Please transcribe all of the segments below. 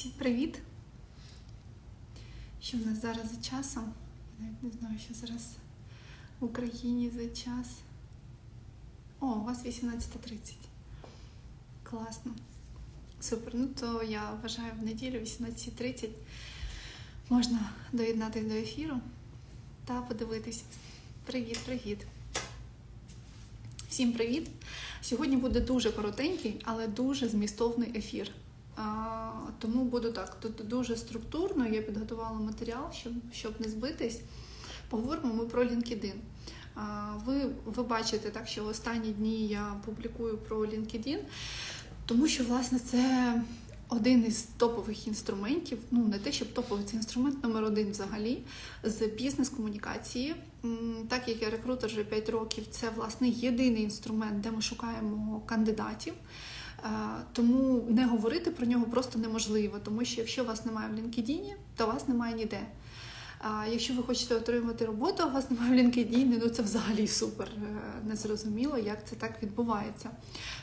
Всім привіт! Що в нас зараз за часом? Я навіть не знаю, що зараз в Україні за час. О, у вас 18.30. Класно. Супер. Ну то я вважаю в неділю 18.30 можна доєднатися до ефіру та подивитись. Привіт, привіт! Всім привіт! Сьогодні буде дуже коротенький, але дуже змістовний ефір. Тому буду так. Тут дуже структурно я підготувала матеріал, щоб, щоб не збитись. Поговоримо ми про LinkedIn. Ви, ви бачите, так, що останні дні я публікую про LinkedIn, тому що, власне, це один із топових інструментів. Ну, не те, щоб топовий, це інструмент номер один взагалі з бізнес-комунікації. Так як я рекрутер вже 5 років, це власне єдиний інструмент, де ми шукаємо кандидатів. Тому не говорити про нього просто неможливо, тому що якщо вас немає в LinkedIn, то вас немає ніде. А якщо ви хочете отримати роботу, а у вас немає в LinkedIn, ну це взагалі супер е, незрозуміло, як це так відбувається.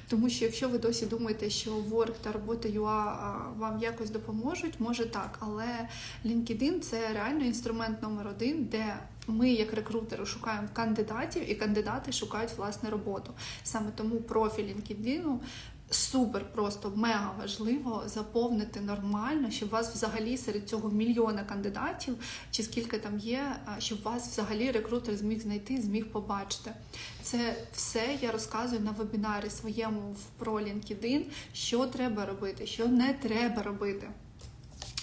Тому що якщо ви досі думаєте, що Work та робота UA вам якось допоможуть, може так, але LinkedIn це реально інструмент номер один, де ми, як рекрутери, шукаємо кандидатів, і кандидати шукають власне роботу. Саме тому профіль LinkedIn супер просто мега важливо заповнити нормально, щоб вас взагалі серед цього мільйона кандидатів, чи скільки там є, щоб вас взагалі рекрутер зміг знайти, зміг побачити. Це все я розказую на вебінарі своєму в- про LinkedIn, що треба робити, що не треба робити.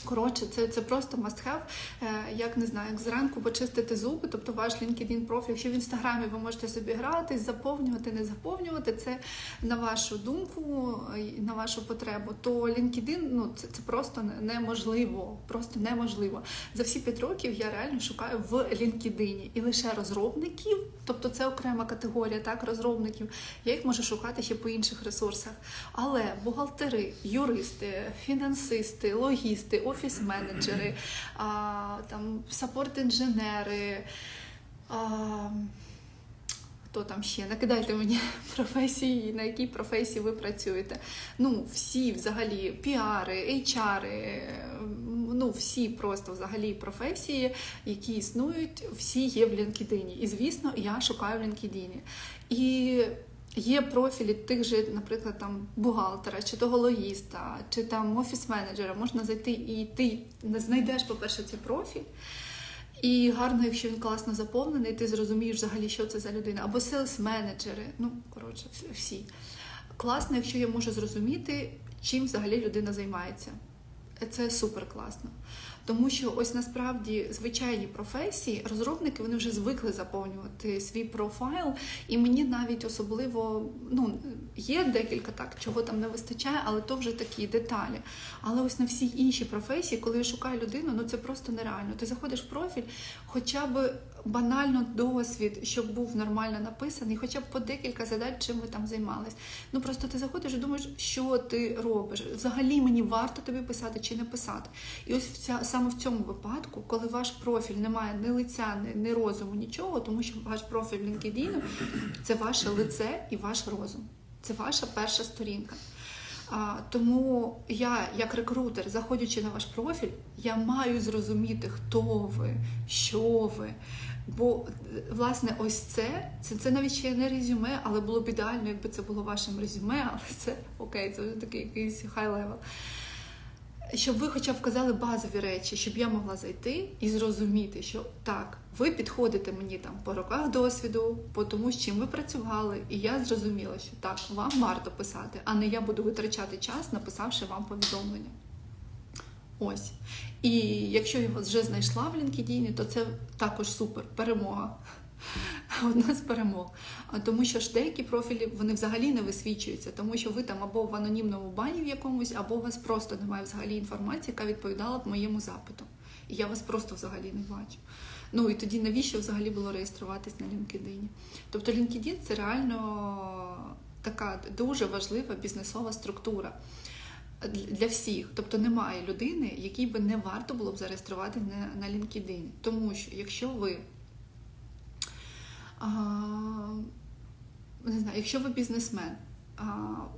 Коротше, це, це просто must have, е, як не знаю, як зранку почистити зуби, тобто ваш LinkedIn профіль. Якщо в інстаграмі ви можете собі грати, заповнювати, не заповнювати, це на вашу думку, на вашу потребу, то LinkedIn ну, це, це просто неможливо. Просто неможливо. За всі 5 років я реально шукаю в LinkedIn і лише розробників, тобто це окрема категорія, так, розробників. Я їх можу шукати ще по інших ресурсах. Але бухгалтери, юристи, фінансисти, логісти, офіс-менеджери, там саппорт-інженери. Хто там ще? Накидайте мені професії, на якій професії ви працюєте. Ну, всі взагалі піари, HR, ну всі просто взагалі професії, які існують, всі є в LinkedIn. І звісно, я шукаю в LinkedIn. І Є профілі тих же, наприклад, там бухгалтера, чи того логіста, чи там офіс-менеджера. Можна зайти і ти знайдеш, по-перше, цей профіль. І гарно, якщо він класно заповнений, ти зрозумієш взагалі, що це за людина. Або селс-менеджери, ну коротше, всі. Класно, якщо я можу зрозуміти, чим взагалі людина займається. Це супер класно. Тому що ось насправді звичайні професії, розробники вони вже звикли заповнювати свій профайл, і мені навіть особливо ну є декілька так, чого там не вистачає, але то вже такі деталі. Але ось на всі інші професії, коли я шукаю людину, ну це просто нереально. Ти заходиш в профіль, хоча б банально досвід, щоб був нормально написаний, хоча б по декілька задач, чим ви там займались. Ну просто ти заходиш і думаєш, що ти робиш. Взагалі мені варто тобі писати чи не писати. І ось ця, саме в цьому випадку, коли ваш профіль не має ні лиця, ні, ні розуму, нічого, тому що ваш профіль LinkedIn – це ваше лице і ваш розум. Це ваша перша сторінка. А, тому я, як рекрутер, заходячи на ваш профіль, я маю зрозуміти, хто ви, що ви. Бо власне, ось це, це, це навіть ще не резюме, але було б ідеально, якби це було вашим резюме, але це окей, це вже такий якийсь хай левел. Щоб ви хоча б вказали базові речі, щоб я могла зайти і зрозуміти, що так, ви підходите мені там по роках досвіду, по тому, з чим ви працювали, і я зрозуміла, що так, вам варто писати, а не я буду витрачати час, написавши вам повідомлення. Ось. І якщо я вас вже знайшла в LinkedIn, то це також супер перемога. Одна з перемог. Тому що ж деякі профілі вони взагалі не висвічуються, тому що ви там або в анонімному бані в якомусь, або у вас просто немає взагалі інформації, яка відповідала б моєму запиту. І я вас просто взагалі не бачу. Ну і тоді навіщо взагалі було реєструватись на LinkedIn? Тобто LinkedIn це реально така дуже важлива бізнесова структура для всіх. Тобто немає людини, якій би не варто було б зареєструвати на, LinkedIn. Тому що якщо ви не знаю, якщо ви бізнесмен,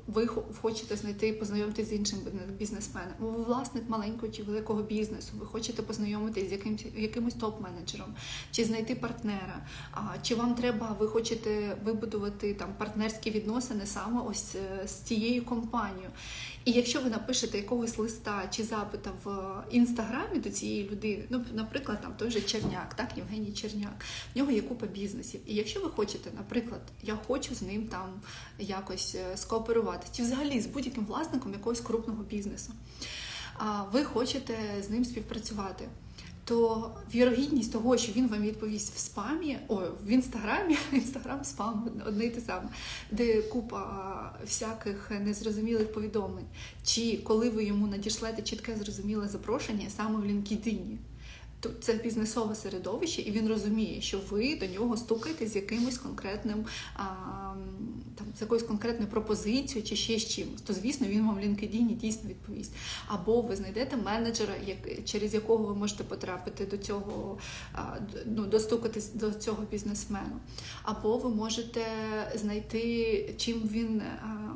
ви хочете знайти, познайомитися з іншим бізнесменом, ви власник маленького чи великого бізнесу, ви хочете познайомитися з якимсь, якимось топ-менеджером, чи знайти партнера, чи вам треба, ви хочете вибудувати там партнерські відносини саме ось е, з цією компанією. І якщо ви напишете якогось листа чи запита в інстаграмі до цієї людини, ну, наприклад, там той же Черняк, так, Євгеній Черняк, в нього є купа бізнесів. І якщо ви хочете, наприклад, я хочу з ним там якось скооперуватися, чи взагалі з будь-яким власником якогось крупного бізнесу, ви хочете з ним співпрацювати. То вірогідність того, що він вам відповість в спамі, ой, в інстаграмі, інстаграм спам одне й те саме, де купа всяких незрозумілих повідомлень, чи коли ви йому надішлете чітке зрозуміле запрошення саме в LinkedIn, то це бізнесове середовище, і він розуміє, що ви до нього стукаєте з якимось конкретним а, там з якоюсь конкретною пропозицією чи ще з чимось, то звісно він вам в LinkedIn дійсно відповість. Або ви знайдете менеджера, як, через якого ви можете потрапити до цього, ну, достукатись до цього бізнесмену. Або ви можете знайти, чим він.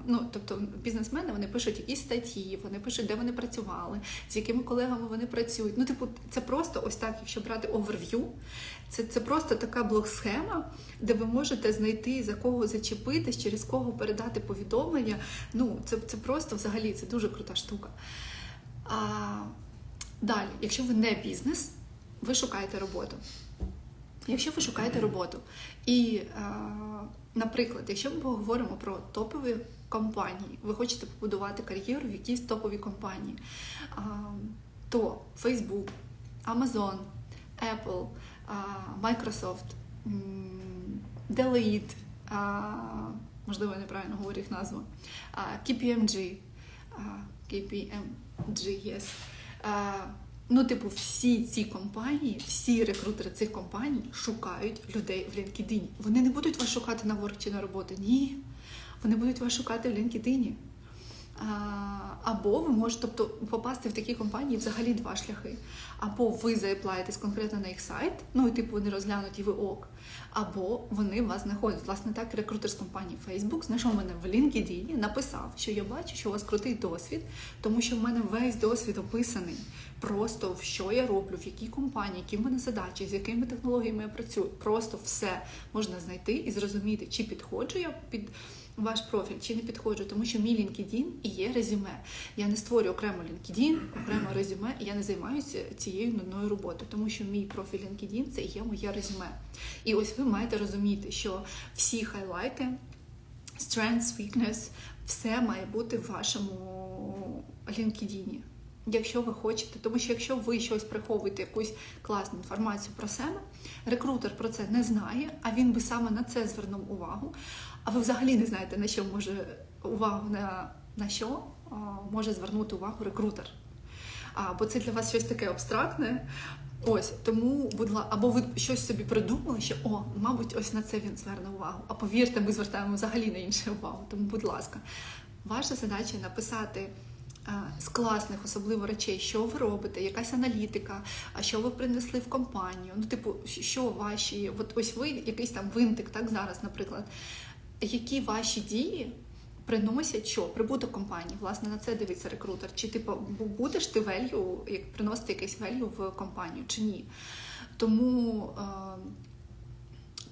Ну, тобто бізнесмени вони пишуть якісь статті, вони пишуть, де вони працювали, з якими колегами вони працюють. Ну, типу, це просто ось так, якщо брати оверв'ю, це, це просто така блок-схема, де ви можете знайти за кого зачепитись, через кого передати повідомлення. Ну, це, це просто взагалі це дуже крута штука. А, далі, якщо ви не бізнес, ви шукаєте роботу. Якщо ви шукаєте роботу, і, е, наприклад, якщо ми поговоримо про топові компанії, ви хочете побудувати кар'єру в якійсь топовій компанії, а, то Facebook, Amazon, Apple, а, Microsoft, а, можливо, неправильно говорю їх назву, KPMG, KPMG, yes. Ну, типу, всі ці компанії, всі рекрутери цих компаній шукають людей в LinkedIn. Вони не будуть вас шукати на ворк чи на роботу. Ні. Вони будуть вас шукати в LinkedIn. Або ви можете тобто, попасти в такі компанії взагалі два шляхи. Або ви заеплаєтесь конкретно на їх сайт, ну і типу вони розглянуть і ви ок. Або вони вас знаходять. Власне, так рекрутер з компанії Facebook знайшов мене в LinkedIn, написав, що я бачу, що у вас крутий досвід, тому що в мене весь досвід описаний. Просто в що я роблю, в якій компанії, які в мене задачі, з якими технологіями я працюю. Просто все можна знайти і зрозуміти, чи підходжу я під ваш профіль, чи не підходжу, тому що мій LinkedIn і є резюме. Я не створюю окремо LinkedIn, окремо резюме, і я не займаюся цією нудною роботою, тому що мій профіль LinkedIn це є моє резюме. І ось ви маєте розуміти, що всі хайлайти, strengths, weakness, все має бути в вашому LinkedIn. Якщо ви хочете, тому що якщо ви щось приховуєте, якусь класну інформацію про себе, рекрутер про це не знає, а він би саме на це звернув увагу. А ви взагалі не знаєте, на що може увагу на, на що може звернути увагу рекрутер. А, бо це для вас щось таке абстрактне. Ось тому, будь ласка, або ви щось собі придумали, що о, мабуть, ось на це він зверне увагу. А повірте, ми звертаємо взагалі на інше увагу. Тому, будь ласка, ваша задача написати а, з класних, особливо речей, що ви робите, якась аналітика, а що ви принесли в компанію. Ну, типу, що ваші, от ось ви якийсь там винтик, так зараз, наприклад, які ваші дії приносять що? Прибуток компанії. Власне, на це дивиться рекрутер. Чи типу бу- будеш ти велью, як приносити якийсь велью в компанію, чи ні? Тому. Е,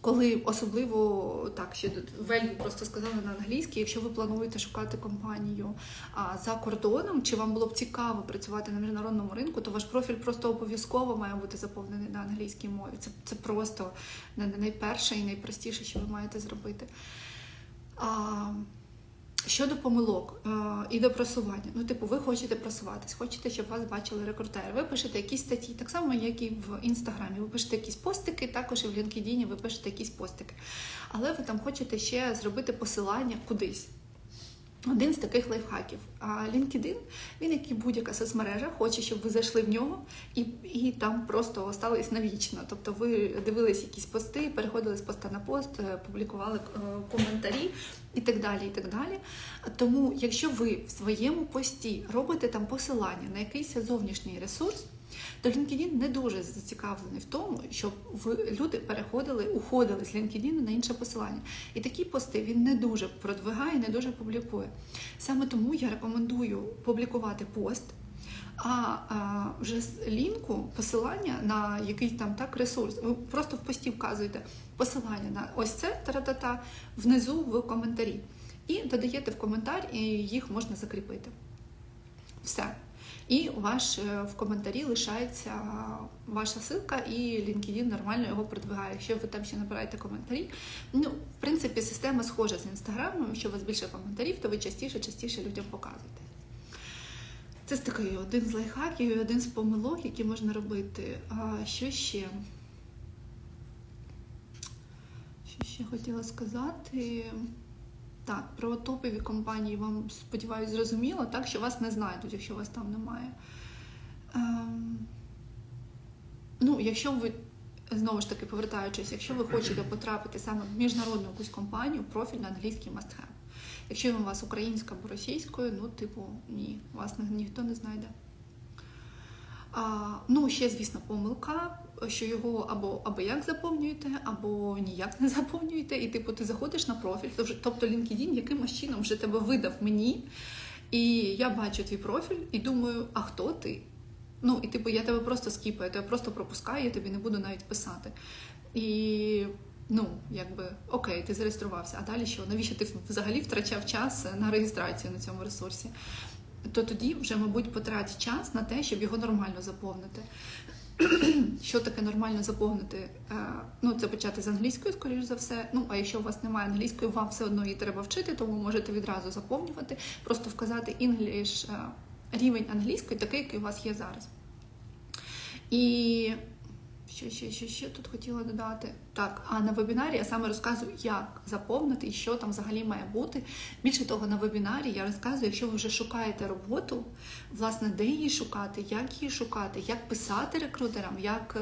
коли особливо так, ще value просто сказали на англійській, якщо ви плануєте шукати компанію а, за кордоном, чи вам було б цікаво працювати на міжнародному ринку, то ваш профіль просто обов'язково має бути заповнений на англійській мові. Це, це просто найперше і найпростіше, що ви маєте зробити. Щодо помилок е, і до просування, ну, типу, ви хочете просуватись, хочете, щоб вас бачили рекрутери. Ви пишете якісь статті, так само, як і в інстаграмі. Ви пишете якісь постики, також і в LinkedIn ви пишете якісь постики. Але ви там хочете ще зробити посилання кудись. Один з таких лайфхаків. А LinkedIn, він, як і будь-яка соцмережа, хоче, щоб ви зайшли в нього і, і там просто остались навічно. Тобто ви дивились якісь пости, переходили з поста на пост, е, публікували е, коментарі і так далі. і так далі. Тому, якщо ви в своєму пості робите там посилання на якийсь зовнішній ресурс, То LinkedIn не дуже зацікавлений в тому, щоб люди переходили, уходили з LinkedIn на інше посилання. І такі пости він не дуже продвигає, не дуже публікує. Саме тому я рекомендую публікувати пост. А, а вже з лінку посилання на якийсь там так ресурс. Ви просто в пості вказуєте посилання на ось це та-та-та внизу в коментарі. І додаєте в коментар, і їх можна закріпити. Все. І ваш е, в коментарі лишається ваша ссылка, і LinkedIn нормально його продвигає. Якщо ви там ще набираєте коментарі, ну в принципі система схожа з інстаграмом. Якщо у вас більше коментарів, то ви частіше, частіше людям показуєте. Це такий один з лайфхаків і один з помилок, які можна робити. А що ще? Що ще хотіла сказати? Так, про топові компанії вам сподіваюся зрозуміло, так що вас не знайдуть, якщо вас там немає. Ем... Ну, якщо ви, знову ж таки, повертаючись, якщо ви хочете потрапити саме в міжнародну якусь компанію, профіль на англійський must have. Якщо у вас українська або російською, ну, типу, ні, вас ніхто не знайде. Ну, ще, звісно, помилка, що його або або як заповнюєте, або ніяк не заповнюєте, і типу ти заходиш на профіль, тобто LinkedIn якимось чином вже тебе видав мені, і я бачу твій профіль і думаю, а хто ти? Ну, і типу, я тебе просто скіпаю, я тебе просто пропускаю, я тобі не буду навіть писати. І ну, якби окей, ти зареєструвався, а далі що? Навіщо ти взагалі втрачав час на реєстрацію на цьому ресурсі? То тоді вже, мабуть, потратить час на те, щоб його нормально заповнити. Що таке нормально заповнити? Е, ну, це почати з англійської, скоріш за все. Ну, а якщо у вас немає англійської, вам все одно її треба вчити, тому можете відразу заповнювати, просто вказати English, е, рівень англійської, такий, який у вас є зараз. І що ще, ще, ще тут хотіла додати? Так, а на вебінарі я саме розказую, як заповнити і що там взагалі має бути. Більше того, на вебінарі я розказую, якщо ви вже шукаєте роботу, власне, де її шукати, як її шукати, як писати рекрутерам, як е,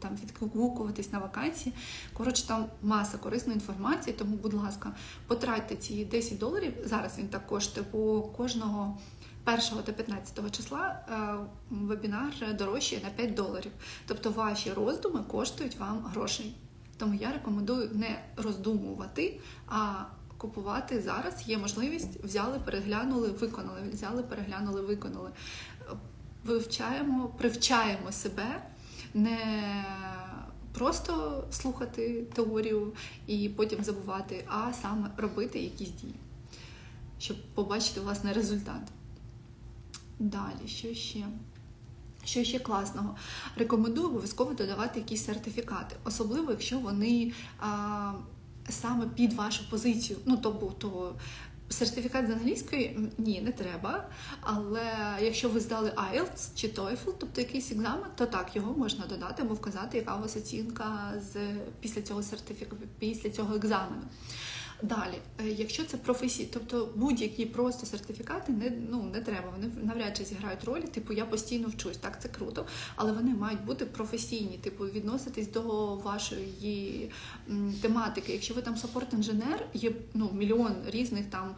там відгукуватись на вакансії. Коротше, там маса корисної інформації, тому, будь ласка, потратьте ці 10 доларів. Зараз він так коштує по кожного. 1 до 15 числа е, вебінар дорожчає на 5 доларів. Тобто ваші роздуми коштують вам грошей. Тому я рекомендую не роздумувати, а купувати зараз. Є можливість, взяли, переглянули, виконали, взяли, переглянули, виконали. Вивчаємо, привчаємо себе, не просто слухати теорію і потім забувати, а саме робити якісь дії, щоб побачити власне результат. Далі, що ще? Що ще класного? Рекомендую обов'язково додавати якісь сертифікати, особливо, якщо вони а, саме під вашу позицію. Ну, тобто сертифікат з англійської ні, не треба. Але якщо ви здали IELTS чи TOEFL, тобто якийсь екзамен, то так, його можна додати або вказати, яка у вас оцінка з після цього сертифікату, після цього екзамену. Далі, е, якщо це професії, тобто будь-які просто сертифікати не ну не треба. Вони навряд чи зіграють ролі. Типу я постійно вчусь, так це круто, але вони мають бути професійні, типу відноситись до вашої тематики. Якщо ви там саппорт-інженер, є ну мільйон різних там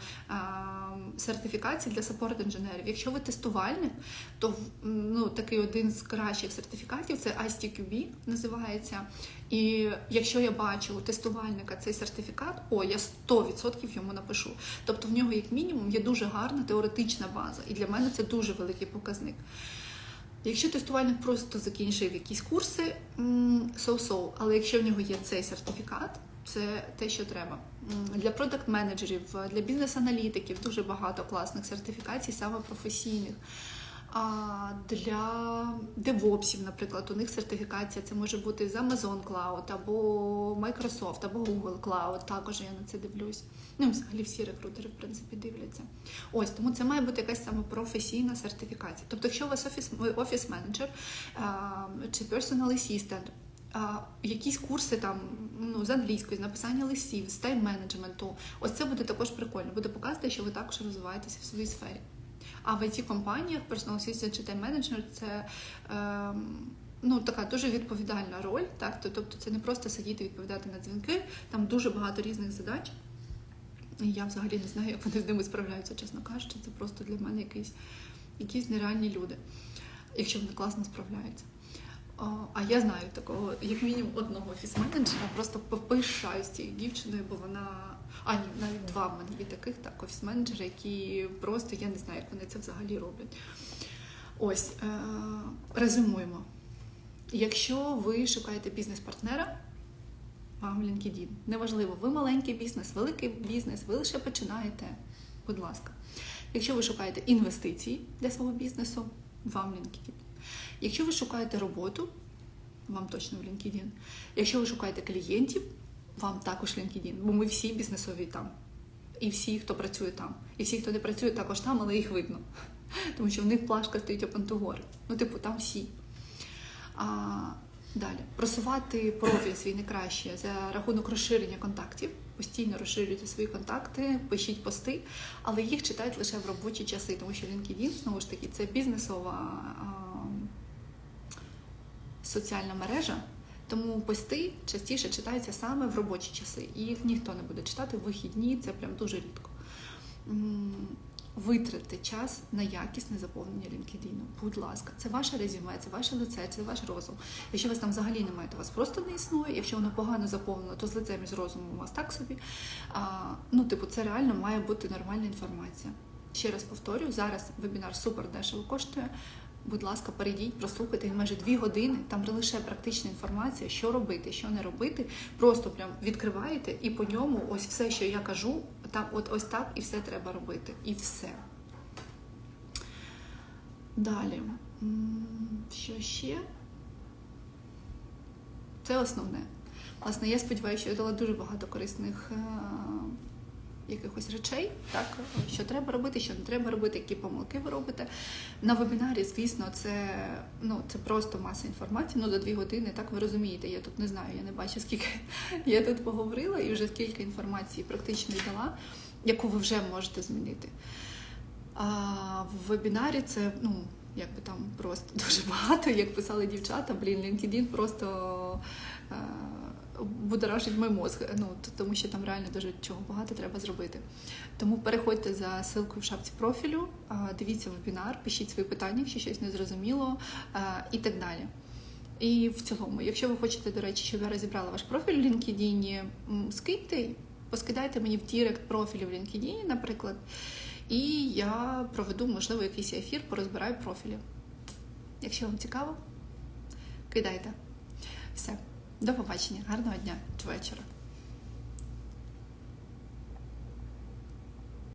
сертифікацій для саппорт-інженерів. Якщо ви тестувальник, то ну такий один з кращих сертифікатів це ISTQB називається. І якщо я бачу у тестувальника цей сертифікат, о, я 100% йому напишу. Тобто в нього, як мінімум, є дуже гарна теоретична база, і для мене це дуже великий показник. Якщо тестувальник просто закінчив якісь курси, so-so, але якщо в нього є цей сертифікат, це те, що треба. Для продакт-менеджерів, для бізнес-аналітиків дуже багато класних сертифікацій, саме професійних. Для девопсів, наприклад, у них сертифікація це може бути з Amazon Cloud або Microsoft, або Google Cloud. Також я на це дивлюсь. Ну, взагалі всі рекрутери, в принципі, дивляться. Ось тому це має бути якась саме професійна сертифікація. Тобто, якщо у вас офіс офіс менеджер чи personal assistant, якісь курси там ну, з англійської, з написання листів, з тайм-менеджменту, ось це буде також прикольно. Буде показувати, що ви також розвиваєтеся в своїй сфері. А в it компаніях personal assistant чи тайм менеджер це е, ну, така дуже відповідальна роль. Так? Тобто це не просто сидіти відповідати на дзвінки, там дуже багато різних задач. Я взагалі не знаю, як вони з ними справляються, чесно кажучи, це просто для мене якісь, якісь нереальні люди. якщо вони класно справляються. А я знаю такого, як мінімум, одного офіс-менеджера, просто попишаюсь цією дівчиною, бо вона. А ні, навіть два в мене є таких так, офіс-менеджери, які просто я не знаю, як вони це взагалі роблять. Ось, е- резюмуємо. Якщо ви шукаєте бізнес-партнера, вам LinkedIn. Неважливо, ви маленький бізнес, великий бізнес, ви лише починаєте. Будь ласка. Якщо ви шукаєте інвестиції для свого бізнесу, вам LinkedIn. Якщо ви шукаєте роботу, вам точно в LinkedIn. Якщо ви шукаєте клієнтів, вам також LinkedIn, бо ми всі бізнесові там. І всі, хто працює там. І всі, хто не працює, також там, але їх видно. Тому що в них плашка стоїть work. Ну, типу, там всі. А, далі. Просувати профіль свій не краще за рахунок розширення контактів. Постійно розширюйте свої контакти, пишіть пости, але їх читають лише в робочі часи, тому що LinkedIn, знову ж таки, це бізнесова а, соціальна мережа. Тому пости частіше читаються саме в робочі часи. І їх ніхто не буде читати в вихідні, це прям дуже рідко. М, Витратьте час на якісне заповнення LinkedIn. Будь ласка, це ваше резюме, це ваше лице, це ваш розум. Якщо вас там взагалі немає, то вас просто не існує. Якщо воно погано заповнено, то з лицем і з розумом у вас так собі. А, ну, типу, це реально має бути нормальна інформація. Ще раз повторюю, зараз вебінар супер дешево коштує. Будь ласка, перейдіть, прослухайте майже дві години. Там лише практична інформація, що робити, що не робити. Просто прям відкриваєте і по ньому ось все, що я кажу, там от ось так і все треба робити. І все. Далі. Що ще? Це основне. Власне, я сподіваюся, що я дала дуже багато корисних е, якихось речей, так, що треба робити, що не треба робити, які помилки ви робите. На вебінарі, звісно, це, ну, це просто маса інформації, ну до дві години, так ви розумієте, я тут не знаю, я не бачу, скільки я тут поговорила і вже скільки інформації практично дала, яку ви вже можете змінити. А в вебінарі це, ну, як би там просто дуже багато, як писали дівчата, блін, LinkedIn просто е, будоражить мій мозг, ну, тому що там реально дуже чого багато треба зробити. Тому переходьте за ссылкою в шапці профілю, дивіться вебінар, пишіть свої питання, якщо щось не зрозуміло і так далі. І в цілому, якщо ви хочете, до речі, щоб я розібрала ваш профіль в LinkedIn, скиньте, поскидайте мені в Дірект профілі в LinkedIn, наприклад, і я проведу, можливо, якийсь ефір, порозбираю профілі. Якщо вам цікаво, кидайте. Все, до побачення, гарного дня чи вечора.